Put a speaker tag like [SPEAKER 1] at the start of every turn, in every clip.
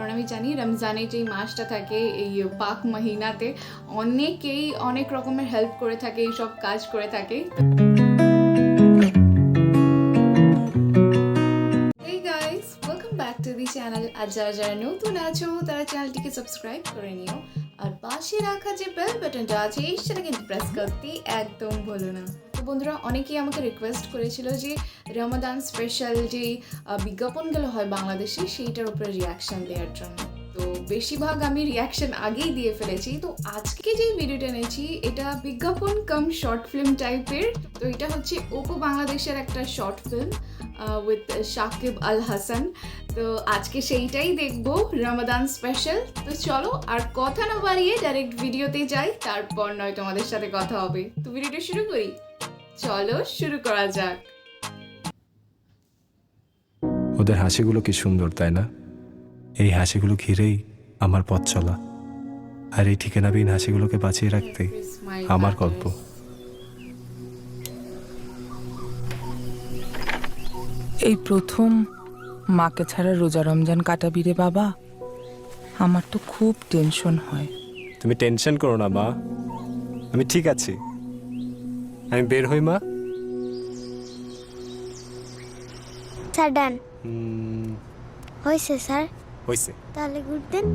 [SPEAKER 1] কারণ আমি জানি রমজানে যেই মাসটা থাকে, এই পাক মহিনাতে অনেকেই অনেক রকমের হেল্প করে থাকে এই সব কাজ করে থাকে। Channel. আর যারা যারা নতুন আছো, তারা চ্যানেলটিকে সাবস্ক্রাইব করে নিও। আর পাশে রাখা যে বেল বাটনটা আছে, সেটা কিন্তু প্রেস করতে একদম ভুলো না। তো বন্ধুরা, অনেকেই আমাকে রিকোয়েস্ট করেছিল যে রমাদান স্পেশাল যে বিজ্ঞাপনগুলো হয় বাংলাদেশে, সেইটার উপরে রিয়াকশন দেওয়ার জন্য। তো বেশিরভাগ আমি রিয়াকশন আগেই দিয়ে ফেলেছি। তো আজকে যে ভিডিওটা এনেছি, এটা বিজ্ঞাপন কাম শর্ট ফিল্ম টাইপের তো এটা হচ্ছে ওপো বাংলাদেশের একটা short film with Shakib Al Hasan তো আজকে সেইটাই দেখব রমাদান স্পেশাল তো চলো, আর কথা না বাড়িয়ে ডাইরেক্ট ভিডিওতে যাই, তারপর নয় তোমাদের সাথে কথা হবে। তো ভিডিওটা শুরু করি? চলো শুরু করা যাক।
[SPEAKER 2] ওদের হাসিগুলো কি সুন্দর তাই না? এই হাসিগুলো ঘিরেই আমার পথ চলা। আর এই ঠিকানাবিহীন হাসিগুলোকে বাঁচিয়ে রাখতে আমার গল্প।
[SPEAKER 3] এই প্রথম মাকে ছাড়া রোজা রমজান কাটাবি রে বাবা। আমার তো খুব টেনশন হয়।
[SPEAKER 2] তুমি টেনশন করো না মা। আমি ঠিক আছি। আমি বের হই মা?
[SPEAKER 4] Sir done. হয়েছে স্যার।
[SPEAKER 2] হইছে।
[SPEAKER 4] তাহলে গুড দেন।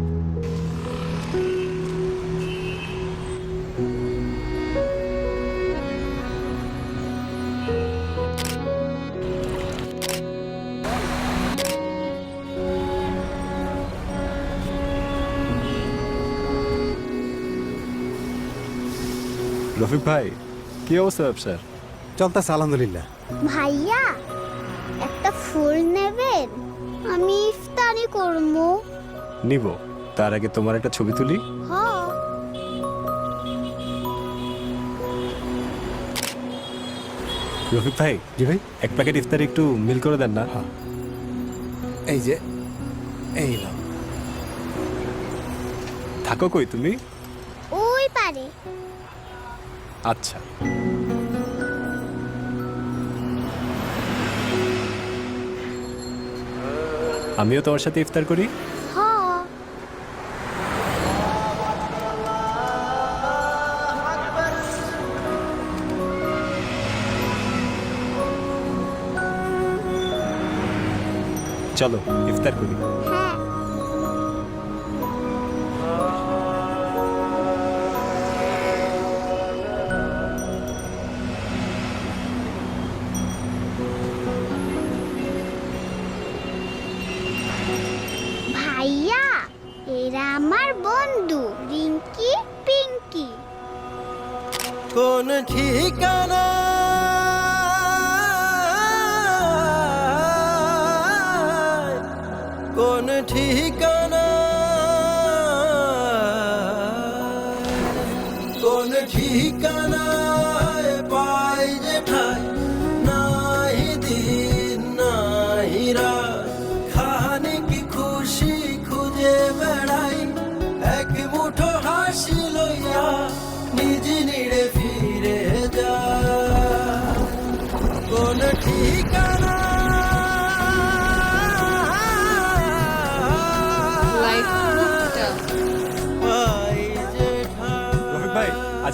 [SPEAKER 2] রফিক ভাই কি অবস্থা ব্যবসার?
[SPEAKER 5] চলতেছে আলহামদুলিল্লাহ।
[SPEAKER 4] ভাইয়া একটা ফুল নেবেন? আমি ইফতারি করব।
[SPEAKER 2] নিব। তার আগে তোমার একটা ছবি তুলি।
[SPEAKER 4] হ।
[SPEAKER 2] রফিক ভাই
[SPEAKER 5] জি ভাই।
[SPEAKER 2] এক প্যাকেট ইফতারি একটু মিল করে দেন না?
[SPEAKER 5] এই যে এই নাও।
[SPEAKER 2] থাকো কই তুমি?
[SPEAKER 4] ওই পারে।
[SPEAKER 2] আচ্ছা। আমিও তোমার সাথে ইফতার করি? চলো ইফতার করি।
[SPEAKER 4] ভাইয়া এরা আমার বন্ধু রিঙ্কি পিঙ্কি।
[SPEAKER 6] কোন ঠিকানা? কোন ঠিকানা? কোন ঠিকানায়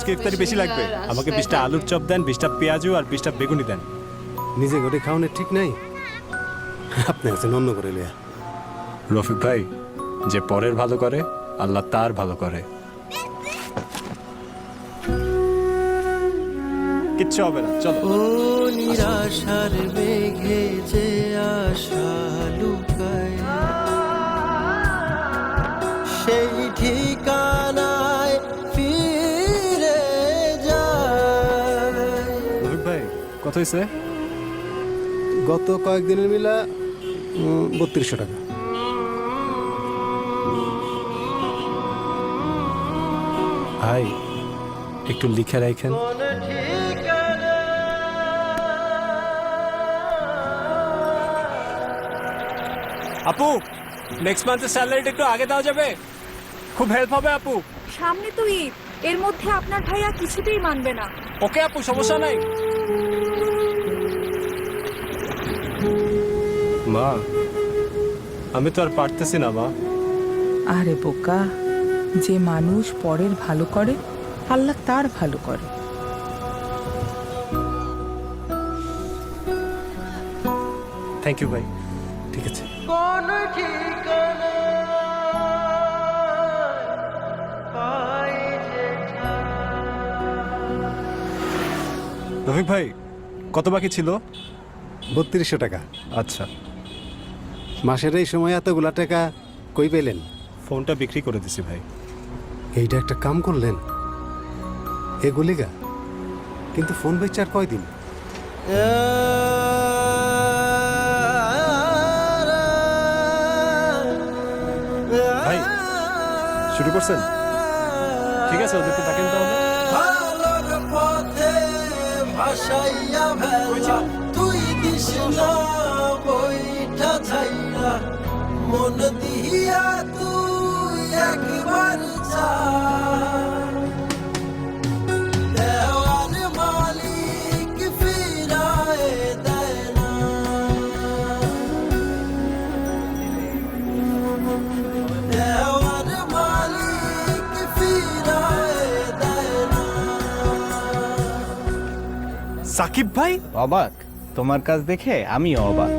[SPEAKER 2] আজকে ইফতারি বেশি লাগবে? আমাকে বিশটা আলুর চপ দেন বিশটা পেঁয়াজু আর বিশটা বেগুনি দেন।
[SPEAKER 5] নিজে ঘরে খাওয়ানোর ঠিক নাই? আপনি আছেন অন্য করে লিয়া।
[SPEAKER 2] রফিক ভাই যে পরের ভালো করে আল্লাহ তার ভালো করে। কিচ্ছু হবে না চলো।
[SPEAKER 6] ও নিরাশার মেঘে
[SPEAKER 2] কত হয়েছে?
[SPEAKER 5] গত কয়েকদিনের মিলা বত্রিশশো টাকা।
[SPEAKER 2] ভাই একটু লিখে রাখেন। আপু নেক্সট মান্থের স্যালারিটা একটু আগে দেওয়া যাবে? খুব হেল্প হবে আপু।
[SPEAKER 7] সামনে তো ঈদ এর মধ্যে আপনার ভাইয়া কিছুতেই মানবে না।
[SPEAKER 2] ওকে আপু সমস্যা নাই। মা আমি তো আর পারতেছি না মা।
[SPEAKER 3] আরে বোকা যে মানুষ পরের ভালো করে আল্লাহ তার ভালো করে।
[SPEAKER 2] থ্যাংক ইউ ভাই। ঠিক আছে।
[SPEAKER 6] কোন ঠিকানা
[SPEAKER 2] রফিক ভাই কত বাকি ছিল?
[SPEAKER 5] বত্রিশশো টাকা।
[SPEAKER 2] আচ্ছা।
[SPEAKER 5] মাসের এই সময় এতগুলা টাকা কই পেলেন?
[SPEAKER 2] ফোনটা বিক্রি করে দিছি ভাই।
[SPEAKER 5] এইটা একটা কাম করলেন? এগুলিগা কিন্তু ফোন বেচার আর কয়দিন?
[SPEAKER 2] ভাই, শুরু করছেন? ঠিক আছে ওদেরকে ডাকেন তাহলে
[SPEAKER 6] পথে তুই দিস না।
[SPEAKER 2] সাকিব ভাই?
[SPEAKER 8] অবাক। তোমার কাজ দেখে আমি অবাক।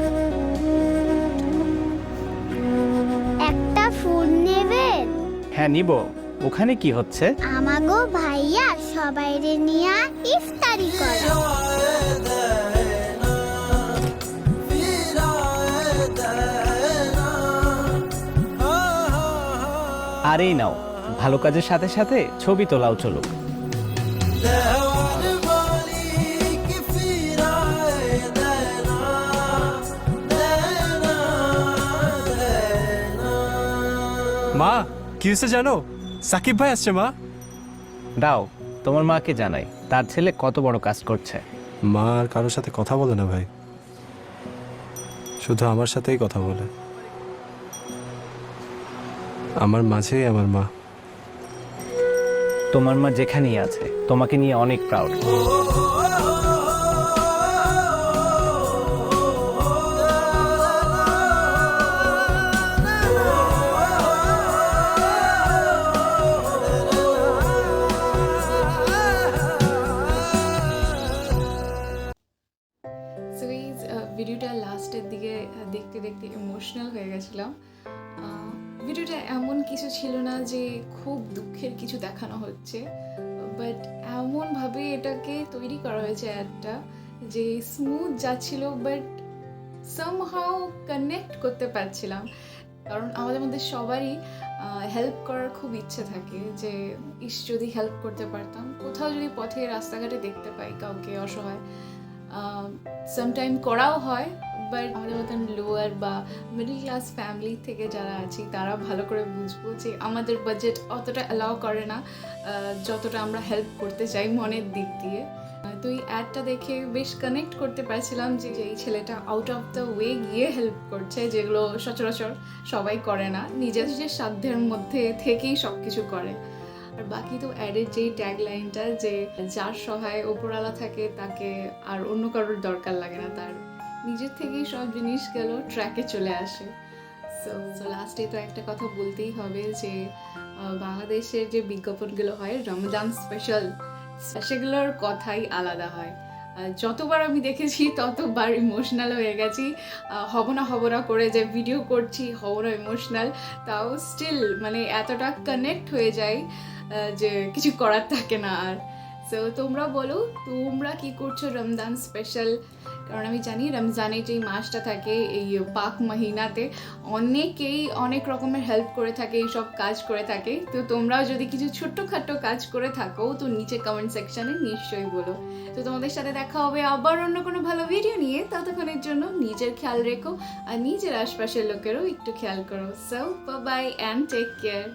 [SPEAKER 4] একটা ফুল নেবেন?
[SPEAKER 8] হ্যাঁ নিব। ওখানে কি হচ্ছে?
[SPEAKER 4] আমাগো ভাইয়া সবাইরে নিয়া ইফতারি করে।
[SPEAKER 8] আর এই নাও। ভালো কাজের সাথে সাথে ছবি তোলাও চলুক।
[SPEAKER 2] মা কি হয়েছে জানো সাকিব ভাই আসছে মা
[SPEAKER 8] দাও তোমার মাকে জানাই তার ছেলে কত বড় কাজ করছে
[SPEAKER 2] মা আর কারোর সাথে কথা বলে না ভাই শুধু আমার সাথেই কথা বলে আমার মাঝেই আমার মা
[SPEAKER 8] তোমার মা যেখানেই আছে তোমাকে নিয়ে অনেক প্রাউড
[SPEAKER 1] আহ, ভিডিওটা এমন কিছু ছিল না যে খুব দুঃখের কিছু দেখানো হচ্ছে বাট এমনভাবে এটাকে তৈরি করা হয়েছে একটা যে স্মুথ যাচ্ছিল বাট সামহাও কানেক্ট করতে পারছিলাম। কারণ আমাদের মধ্যে সবারই হেল্প করার খুব ইচ্ছে থাকে যে ইস যদি হেল্প করতে পারতাম। কোথাও যদি পথে রাস্তাঘাটে দেখতে পাই কাউকে অসহায় সামটাইম করাও হয় বাট আমাদের মতন লোয়ার বা মিডল ক্লাস ফ্যামিলি থেকে যারা আছি, তারা ভালো করে বুঝব যে আমাদের বাজেট অতটা অ্যালাউ করে না যতটা আমরা হেল্প করতে চাই মনের দিক দিয়ে। তো এই অ্যাডটা দেখে বেশ কানেক্ট করতে পারছিলাম যে এই ছেলেটা আউট অফ দ্য ওয়ে গিয়ে হেল্প করছে, যেগুলো সচরাচর সবাই করে না, নিজের নিজের সাধ্যের মধ্যে থেকেই সব কিছু করে। আর বাকি তো অ্যাডের যেই ট্যাগ লাইনটা যে, যার সহায় ওপরওয়ালা থাকে, তাকে আর অন্য কারোর দরকার লাগে না নিজের থেকেই সব জিনিস গেল ট্র্যাকে চলে আসে। সো লাস্টে তো একটা কথা বলতেই হবে যে বাংলাদেশের যে বিজ্ঞাপনগুলো হয় রমজান স্পেশাল সেগুলোর কথাই আলাদা হয়। যতবার আমি দেখেছি, ততবার ইমোশনাল হয়ে গেছি। হব না হব না করে যে ভিডিও করছি হব না ইমোশনাল তাও স্টিল মানে এতটা কানেক্ট হয়ে যায় যে কিছু করার থাকে না আর। সো তোমরা বলো, তোমরা কি করছ রমজান স্পেশাল কারণ আমি জানি রমজানের যেই মাসটা থাকে, এই পাক মহিনাতে অনেকেই অনেক রকমের হেল্প করে থাকে, এই সব কাজ করে থাকে। তো তোমরাও যদি কিছু ছোট্টখাট্টো কাজ করে থাকো, তো নিচে কমেন্ট সেকশানে নিশ্চয়ই বলো। তো তোমাদের সাথে দেখা হবে আবার অন্য কোনো ভালো ভিডিও নিয়ে। ততক্ষণের জন্য নিজের খেয়াল রেখো আর নিজের আশপাশের লোকেরও একটু খেয়াল করো। So bye and take care